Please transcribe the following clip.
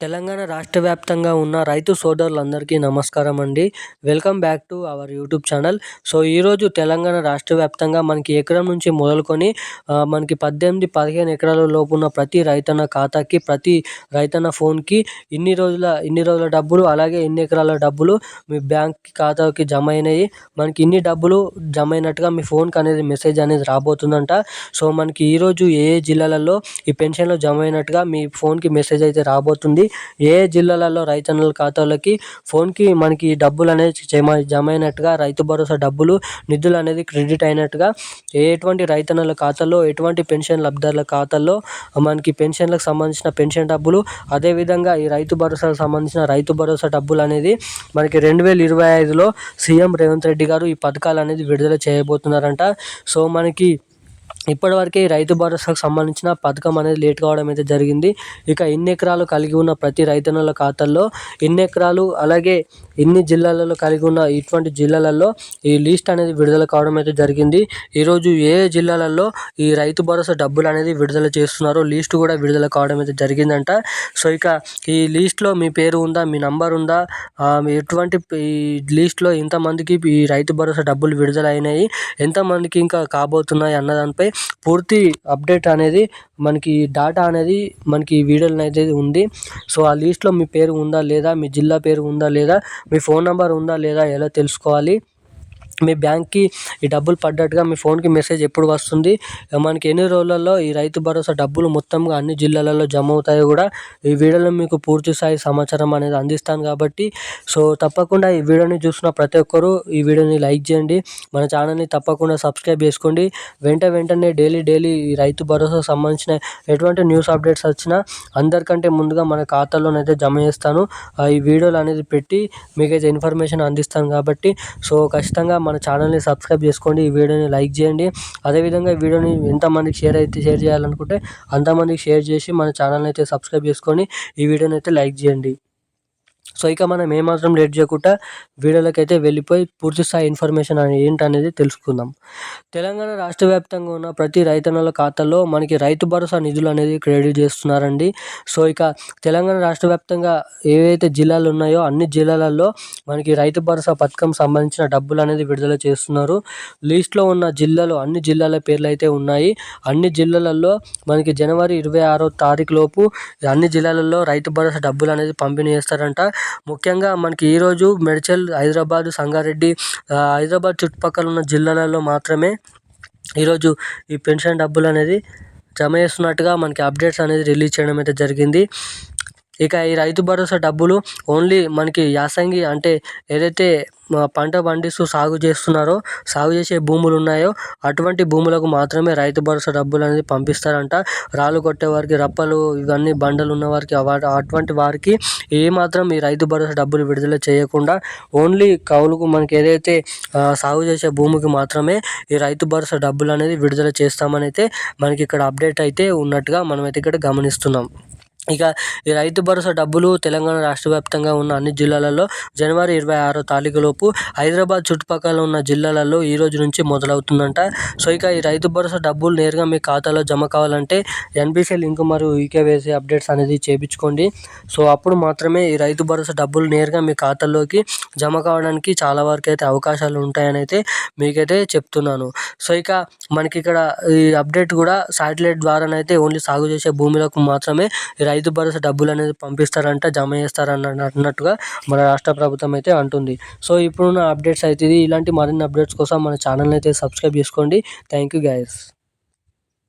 తెలంగాణ రాష్ట్ర వ్యాప్తంగా ఉన్న రైతు సోదరులందరికీ నమస్కారం అండి. Welcome back to our YouTube channel so ఈరోజు తెలంగాణ రాష్ట్ర వ్యాప్తంగా మనకి ఎకరం నుంచి మొదలుకొని మనకి పద్దెనిమిది పదిహేను ఎకరాల లోపు ఉన్న ప్రతి రైతన్న ఖాతాకి ప్రతి రైతన్న ఫోన్కి ఇన్ని రోజుల ఇన్ని రోజుల డబ్బులు అలాగే ఇన్ని ఎకరాల డబ్బులు మీ బ్యాంక్ ఖాతాకి జమ అయినాయి. మనకి ఇన్ని డబ్బులు జమ అయినట్టుగా మీ ఫోన్కి అనేది మెసేజ్ అనేది రాబోతుందంట. సో మనకి ఈరోజు ఏ ఏ జిల్లాలలో ఈ పెన్షన్లో జమ అయినట్టుగా మీ ఫోన్కి మెసేజ్ అయితే రాబోతుంది. ఏ జిల్లాలలో రైతన్నల ఖాతాలోకి ఫోన్కి మనకి డబ్బులు అనేది జమ జమ అయినట్టుగా రైతు భరోసా డబ్బులు నిధులు అనేది క్రెడిట్ అయినట్టుగా ఎటువంటి రైతన్నల ఖాతాలో ఎటువంటి పెన్షన్ లబ్ధిదారుల ఖాతాల్లో మనకి పెన్షన్లకు సంబంధించిన పెన్షన్ డబ్బులు అదేవిధంగా ఈ రైతు భరోసాకు సంబంధించిన రైతు భరోసా డబ్బులు అనేది మనకి రెండు వేల ఇరవై ఐదులో సీఎం రేవంత్ రెడ్డి గారు ఈ పథకాలు అనేది విడుదల చేయబోతున్నారంట. సో మనకి ఇప్పటివరకే రైతు భరోసాకు సంబంధించిన పథకం అనేది లేట్ కావడం అయితే జరిగింది. ఇక ఇన్ని ఎకరాలు కలిగి ఉన్న ప్రతి రైతన్నుల ఖాతాల్లో ఎన్ని ఎకరాలు అలాగే ఎన్ని జిల్లాలలో కలిగి ఉన్న ఇటువంటి జిల్లాలలో ఈ లిస్ట్ అనేది విడుదల కావడం అయితే జరిగింది. ఈరోజు ఏ జిల్లాలలో ఈ రైతు భరోసా డబ్బులు అనేది విడుదల చేస్తున్నారో లిస్ట్ కూడా విడుదల కావడం అయితే జరిగిందంట. సో ఇక ఈ లిస్ట్లో మీ పేరు ఉందా మీ నంబర్ ఉందా ఎటువంటి ఈ లిస్ట్లో ఇంతమందికి ఈ రైతు భరోసా డబ్బులు విడుదల అయినాయి ఎంతమందికి ఇంకా కాబోతున్నాయి అన్నదానిపై పూర్తి అప్డేట్ అనేది మనకి డాటా అనేది మనకి వీడియోలో అయితే ఉంది. సో ఆ లిస్ట్లో మీ పేరు ఉందా లేదా మీ జిల్లా పేరు ఉందా లేదా మీ ఫోన్ నెంబర్ ఉందా లేదా ఎలా తెలుసుకోవాలి? మీ బ్యాంక్కి ఈ డబ్బులు పడ్డట్టుగా మీ ఫోన్కి మెసేజ్ ఎప్పుడు వస్తుంది? మనకి ఎన్ని రోజులలో ఈ రైతు భరోసా డబ్బులు మొత్తంగా అన్ని జిల్లాలలో జమ అవుతాయో కూడా ఈ వీడియోలో మీకు పూర్తి స్థాయి సమాచారం అనేది అందిస్తాను కాబట్టి. సో తప్పకుండా ఈ వీడియోని చూసిన ప్రతి ఒక్కరూ ఈ వీడియోని లైక్ చేయండి. మన ఛానల్ని తప్పకుండా సబ్స్క్రైబ్ చేసుకోండి. వెంట వెంటనే డైలీ డైలీ ఈ రైతు భరోసా సంబంధించిన ఎటువంటి న్యూస్ అప్డేట్స్ వచ్చినా అందరికంటే ముందుగా మన ఖాతాలోనైతే జమ చేస్తాను. ఈ వీడియోలు అనేది పెట్టి మీకైతే ఇన్ఫర్మేషన్ అందిస్తాను కాబట్టి. సో ఖచ్చితంగా మన ఛానల్ని సబ్స్క్రైబ్ చేసుకోండి ఈ వీడియోని లైక్ చేయండి. అదేవిధంగా ఈ వీడియోని ఎంతమందికి షేర్ అయితే షేర్ చేయాలనుకుంటే అంతమందికి షేర్ చేసి మన ఛానల్ని అయితే సబ్స్క్రైబ్ చేసుకొని ఈ వీడియోని అయితే లైక్ చేయండి. సో ఇక మనం ఏమాత్రం లేట్ చేయకుండా వీడియోలోకి అయితే వెళ్ళిపోయి పూర్తి స్థాయి ఇన్ఫర్మేషన్ ఏంటనేది తెలుసుకుందాం. తెలంగాణ రాష్ట్ర వ్యాప్తంగా ఉన్న ప్రతి రైతన్నల ఖాతాల్లో మనకి రైతు భరోసా నిధులు అనేది క్రెడిట్ చేస్తున్నారండి. సో ఇక తెలంగాణ రాష్ట్ర వ్యాప్తంగా ఏవైతే జిల్లాలు ఉన్నాయో అన్ని జిల్లాలలో మనకి రైతు భరోసా పథకం సంబంధించిన డబ్బులు అనేది విడుదల చేస్తున్నారు. లిస్ట్లో ఉన్న జిల్లాలు అన్ని జిల్లాల పేర్లు అయితే ఉన్నాయి. అన్ని జిల్లాలలో మనకి జనవరి ఇరవై ఆరో తారీఖు లోపు అన్ని జిల్లాలలో రైతు భరోసా డబ్బులు అనేది పంపిణీ చేస్తారంట. ముఖ్యంగా మనకి ఈరోజు మేడ్చల్ హైదరాబాద్ సంగారెడ్డి హైదరాబాద్ చుట్టుపక్కల ఉన్న జిల్లాలలో మాత్రమే ఈరోజు ఈ పెన్షన్ డబ్బులు అనేది జమ చేస్తున్నట్టుగా మనకి అప్డేట్స్ అనేది రిలీజ్ చేయడం అయితే జరిగింది. ఇక ఈ రైతు భరోసా డబ్బులు ఓన్లీ మనకి యాసంగి అంటే ఏదైతే పంట పండిస్తూ సాగు చేస్తున్నారో సాగు చేసే భూములు ఉన్నాయో అటువంటి భూములకు మాత్రమే రైతు భరోసా డబ్బులు అనేది పంపిస్తారంట. రాళ్ళు కొట్టే వారికి రప్పలు ఇవన్నీ బండలు ఉన్న వారికి అటువంటి వారికి ఏమాత్రం ఈ రైతు భరోసా డబ్బులు విడుదల చేయకుండా ఓన్లీ కౌలుకు మనకి ఏదైతే సాగు చేసే భూమికి మాత్రమే ఈ రైతు భరోసా డబ్బులు అనేది విడుదల చేస్తామని అయితే మనకి ఇక్కడ అప్డేట్ అయితే ఉన్నట్టుగా మనమైతే ఇక్కడ గమనిస్తున్నాం. ఇక ఈ రైతు భరోసా డబ్బులు తెలంగాణ రాష్ట్ర వ్యాప్తంగా ఉన్న అన్ని జిల్లాలలో జనవరి ఇరవై ఆరో తారీఖులోపు హైదరాబాద్ చుట్టుపక్కల ఉన్న జిల్లాలలో ఈ రోజు నుంచి మొదలవుతుందంట. సో ఇక ఈ రైతు భరోసా డబ్బులు నేరుగా మీ ఖాతాలో జమ కావాలంటే ఎన్బిసి లింక్ మరియు ఈకేవైసీ అప్డేట్స్ అనేది చేయించుకోండి సో అప్పుడు మాత్రమే ఈ రైతు భరోసా డబ్బులు నేరుగా మీ ఖాతాలోకి జమ కావడానికి చాలా వరకు అయితే అవకాశాలు ఉంటాయని అయితే మీకైతే చెప్తున్నాను. సో ఇక మనకి ఇక్కడ ఈ అప్డేట్ కూడా శాటిలైట్ ద్వారానైతే ఓన్లీ సాగు చేసే భూములకు మాత్రమే రైతు భరోసా డబ్బులు అనేది పంపిస్తారంట జమ చేస్తారన్న అన్నట్టుగా మన రాష్ట్ర ప్రభుత్వం అయితే అంటుంది. సో ఇప్పుడున్న అప్డేట్స్ అయితే ఇది ఇలాంటి మరిన్ని అప్డేట్స్ కోసం మన ఛానల్ని అయితే సబ్స్క్రైబ్ చేసుకోండి. Thank you guys